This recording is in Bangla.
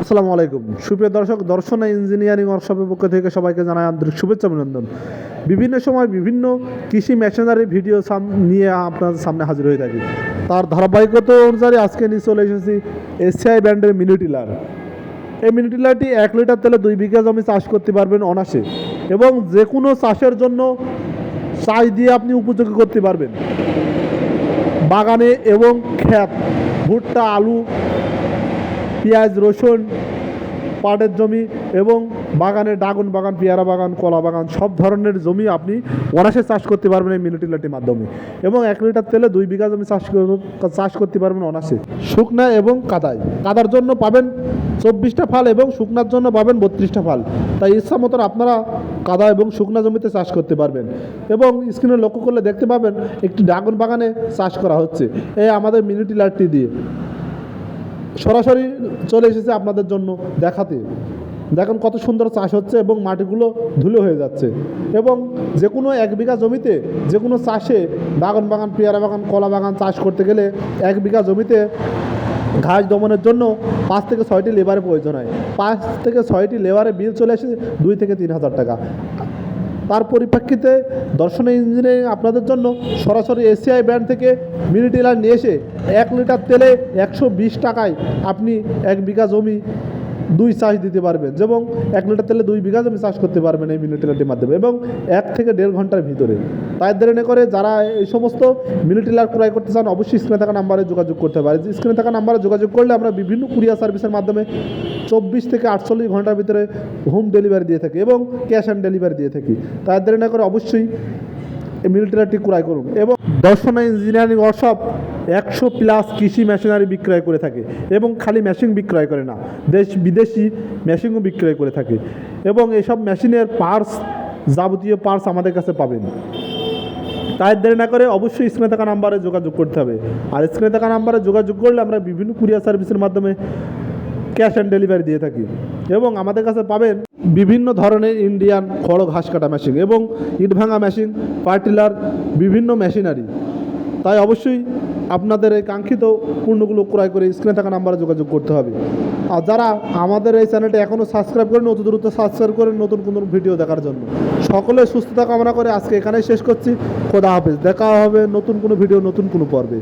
আসসালামু আলাইকুম। সুপ্রিয় দর্শক, দর্শন ইঞ্জিনিয়ারিং ওয়ার্কশপের পক্ষ থেকে সবাইকে জানাই আন্তরিক শুভেচ্ছা অভিনন্দন। বিভিন্ন সময় বিভিন্ন কৃষি মেশিনারি ভিডিও নিয়ে আপনাদের সামনে হাজির হয়ে থাকি। তার ধারাবাহিকতা অনুসারে আজকে নিয়ে চলে এসেছি এসিআই ব্র্যান্ডের মিনি টিলার। এই মিনি টিলারটি এক লিটার তেলে দুই বিঘা জমি চাষ করতে পারবেন অনাসে এবং যে কোনো চাষের জন্য চাষ দিয়ে আপনি উপযোগী করতে পারবেন। বাগানে এবং ক্ষেত, ভুট্টা, আলু পেঁয়াজ, রসুন, পাটের জমি এবং বাগানে ড্রাগন বাগান, পেয়ারা বাগান, কলা বাগান, সব ধরনের জমি আপনি অনাসে চাষ করতে পারবেন এই মিনিটিলাটির মাধ্যমে। এবং এক লিটার তেলে দুই বিঘা জমি চাষ চাষ করতে পারবেন অনাসে শুকনা এবং কাদায়। কাদার জন্য পাবেন চব্বিশটা ফাল এবং শুকনার জন্য পাবেন বত্রিশটা ফাল। তাই ইচ্ছা মতন আপনারা কাদা এবং শুকনা জমিতে চাষ করতে পারবেন। এবং স্ক্রিনে লক্ষ্য করলে দেখতে পাবেন একটি ড্রাগন বাগানে চাষ করা হচ্ছে। এই আমাদের মিনিটিলারটি দিয়ে। সরাসরি চলে এসেছে আপনাদের জন্য দেখাতে। দেখেন কত সুন্দর চাষ হচ্ছে এবং মাটিগুলো ধুলো হয়ে যাচ্ছে। এবং যে কোনো এক বিঘা জমিতে যে কোনো চাষে বাগান বাগান, পেয়ারা বাগান, কলা বাগান চাষ করতে গেলে এক বিঘা জমিতে ঘাস দমনের জন্য পাঁচ থেকে ছয়টি লেবারের প্রয়োজন হয়। পাঁচ থেকে ছয়টি লেবারের বিল চলে আসে দুই থেকে তিন হাজার টাকা। তার পরিপ্রেক্ষিতে দর্শন ইঞ্জিনিয়ারিং আপনাদের জন্য সরাসরি এসিআই ব্র্যান্ড থেকে মিনি টিলার নিয়ে এসে এক লিটার তেলে একশো বিশ টাকায় আপনি এক বিঘা জমি দুই চাষ দিতে পারবেন এবং এক লিটার তেলে দুই বিঘা জমি চাষ করতে পারবেন এই মিনি টিলারটির মাধ্যমে এবং এক থেকে দেড় ঘণ্টার ভিতরে। তাই দেরি করে যারা এই সমস্ত মিনি টিলার ক্রয় করতে চান, অবশ্যই স্ক্রিনে থাকা নাম্বারে যোগাযোগ করতে পারে স্ক্রিনে থাকা নাম্বারে যোগাযোগ করলে আমরা বিভিন্ন কুরিয়ার সার্ভিসের মাধ্যমে চব্বিশ থেকে আটচল্লিশ ঘণ্টার ভিতরে হোম ডেলিভারি দিয়ে থাকি এবং ক্যাশ অন ডেলিভারি দিয়ে থাকি। তাই দেরি না করে অবশ্যই মিলিটারিটি ক্রয় করুন এবং দর্শনা ইঞ্জিনিয়ারিং ওয়ার্কশপ একশো প্লাস কৃষি মেশিনারি বিক্রয় করে থাকে এবং খালি মেশিন বিক্রয় করে না, দেশ বিদেশি মেশিনও বিক্রয় করে থাকে এবং এসব মেশিনের পার্টস যাবতীয় পার্টস আমাদের কাছে পাবেন। তাই দেরি না করে অবশ্যই স্ক্রিনে থাকা নাম্বারে যোগাযোগ করতে হবে। আর স্ক্রিনে থাকা নাম্বারে যোগাযোগ করলে আমরা বিভিন্ন কুরিয়ার সার্ভিসের মাধ্যমে ক্যাশ অন ডেলিভারি দিয়ে থাকি। এবং আমাদের কাছে পাবেন বিভিন্ন ধরনের ইন্ডিয়ান খড় ঘাস কাটা মেশিন এবং ইট ভাঙা মেশিন পার্টিলার বিভিন্ন মেশিনারি তাই অবশ্যই আপনাদের এই কাঙ্ক্ষিত পণ্যগুলো ক্রয় করে স্ক্রিনে থাকা নাম্বারে যোগাযোগ করতে হবে। আর যারা আমাদের এই চ্যানেলটি এখনও সাবস্ক্রাইব করেন অত দ্রুত সাবস্ক্রাইব করেন নতুন কোনো ভিডিও দেখার জন্য। সকলে সুস্থতা কামনা করে আজকে এখানেই শেষ করছি। খোদা হাফেজ। দেখা হবে নতুন কোনো ভিডিও নতুন কোনো পর্বে।